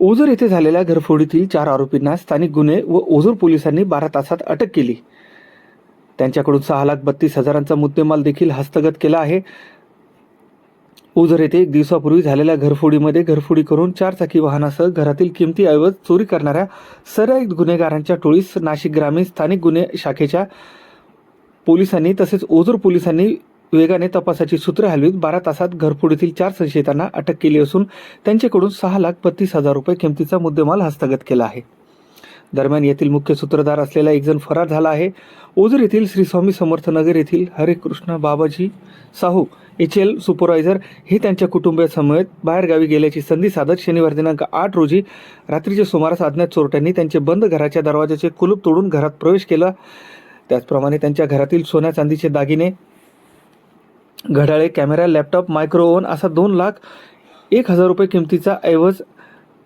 ओझर येथे झालेल्या घरफोडीतील चार आरोपींना स्थानिक गुन्हे व ओझर पोलिसांनी बारा तासात अटक केली. त्यांच्याकडून सहा लाख बत्तीस हजारांचा मुद्देमाल देखील हस्तगत केला आहे. ओझर येथे एक दिवसापूर्वी झालेल्या घरफोडीमध्ये घरफोडी करून चारचाकी वाहनासह घरातील किमती ऐवज चोरी करणाऱ्या सराईत गुन्हेगारांच्या टोळीस नाशिक ग्रामीण स्थानिक गुन्हे शाखेच्या पोलिसांनी तसेच ओझर पोलिसांनी वेगाने तपासाची सूत्रे हलवीत बारा तासात घरफोडीतील चार संशयितांना अटक केली असून त्यांच्याकडून सहा लाख बत्तीस हजार रुपये किमतीचा मुद्देमाल हस्तगत केला आहे. दरम्यान येथील मुख्य सूत्रधार असलेला एक जण फरार झाला आहे. ओझर येथील श्री स्वामी समर्थनगर येथील Hare Krishna Babaji Sahu H L supervisor हे त्यांच्या कुटुंबियासमवेत बाहेरगावी गेल्याची संधी साधत शनिवार दिनांक आठ रोजी रात्रीच्या सुमारास अज्ञात चोरट्यांनी त्यांचे बंद घराच्या दरवाजाचे कुलूप तोडून घरात प्रवेश केला. त्याचप्रमाणे त्यांच्या घरातील सोन्या चांदीचे दागिने घड्याळे कॅमेरा लॅपटॉप मायक्रोओवन असा दोन लाख एक हजार रुपये किमतीचा ऐवज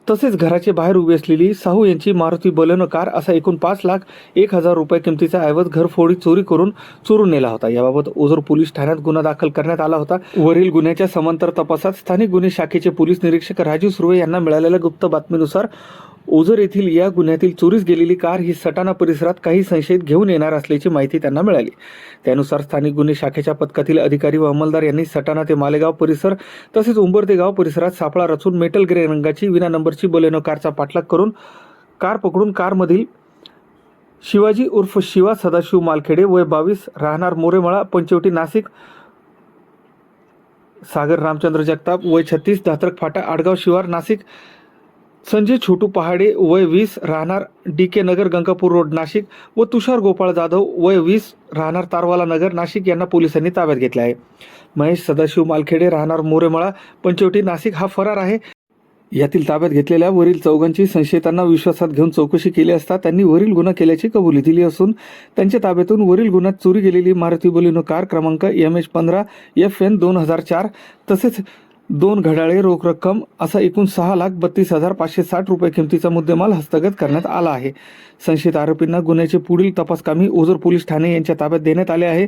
तसेच घराचे बाहेर उभी असलेली साहू यांची मारुती बलेनो कार असा एकूण पाच लाख एक हजार रुपये किमतीचा ऐवज घरफोडी चोरी करून चोरून नेला होता. याबाबत ओझर पोलीस ठाण्यात गुन्हा दाखल करण्यात आला होता. वरील गुन्ह्याच्या समांतर तपासात स्थानिक गुन्हे शाखेचे पोलीस निरीक्षक राजीव सुर्वे यांना मिळालेल्या गुप्त बातमीनुसार ओझर येथील या गुन्ह्यातील चोरीस गेलेली कार ही सटाणा परिसरात काही संशयित घेऊन येणार असल्याची माहिती त्यांना मिळाली. त्यानुसार स्थानिक गुन्हे शाखेच्या पथकातील अधिकारी व अंमलदार यांनी सटाणा ते मालेगाव परिसर तसेच उंबरते गाव परिसरात सापळा रचून मेटल ग्रे रंगाची विना नंबरची बलेनो कारचा पाठलाग करून कार पकडून कारमधील शिवाजी उर्फ शिवा सदाशिव मालखेडे वय बावीस राहणार मोरेमळा पंचवटी नाशिक सागर रामचंद्र जगताप वय छत्तीस धात्रक फाटा आडगाव शिवार नाशिक संजय छोटू पहाडे वय वीस राहणार D K Nagar Gangapur road Nashik व तुषार गोपाळ जाधव वय वीस राहणार तारवाला नगर नाशिक यांना पोलिसांनी ताब्यात घेतले आहे. महेश सदाशिव मालखेडे राहणार मोरेमळा पंचवटी नाशिक हा फरार आहे. यातील ताब्यात घेतलेल्या वरील चौघांची संशयितांना विश्वासात घेऊन चौकशी केली असता त्यांनी वरील गुन्हा केल्याची कबुली दिली असून त्यांच्या ताब्यातून वरील गुन्ह्यात चोरी गेलेली मारुती बोलिनो कार क्रमांक एम एच पंधरा एफ एन दोन हजार चार तसेच दोन घड्याळे रोख रक्कम असा एकूण सहा लाख बत्तीस हजार पाचशे साठ रुपये किमतीचा मुद्देमाल हस्तगत करण्यात आला आहे. संशयित आरोपींना गुन्ह्याचे पुढील तपासकामी ओझर पोलीस ठाणे यांच्या ताब्यात देण्यात आले आहे.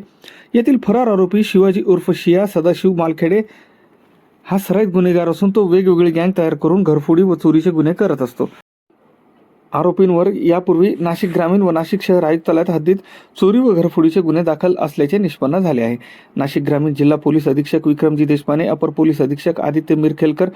येथील फरार आरोपी शिवाजी उर्फ शिया सदाशिव मालखेडे हा सराईत गुन्हेगार असून तो वेगवेगळी गँग तयार करून घरफोडी व चोरीचे गुन्हे करत असतो. आरोपींवर यापूर्वी नाशिक ग्रामीण व नाशिक शहर आयुक्तालयात हद्दीत चोरी व घरफोडीचे गुन्हे दाखल असल्याचे निष्पन्न झाले आहे. नाशिक ग्रामीण जिल्हा पोलीस अधीक्षक विक्रमजी देशपांडे अपर पोलीस अधीक्षक आदित्य मिरखेलकर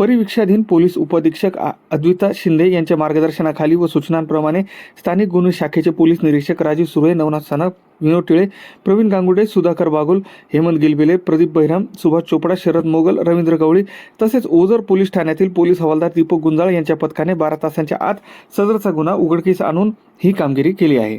परिविक्षाधीन पोलीस उपअधीक्षक अद्विता शिंदे यांच्या मार्गदर्शनाखाली व सूचनांप्रमाणे स्थानिक गुन्हे शाखेचे पोलीस निरीक्षक राजीव सुरे नवनाथ सानप विनोद टिळे प्रवीण गांगुडे सुधाकर बागुल हेमंत गिलबिले प्रदीप बहिराम सुभाष चोपडा शरद मोगल रवींद्र गवळी तसेच ओझर पोलीस ठाण्यातील पोलीस हवालदार दीपक गुंजाळ यांच्या पथकाने बारा तासांच्या आत सदरचा गुन्हा उघडकीस आणून ही कामगिरी केली आहे.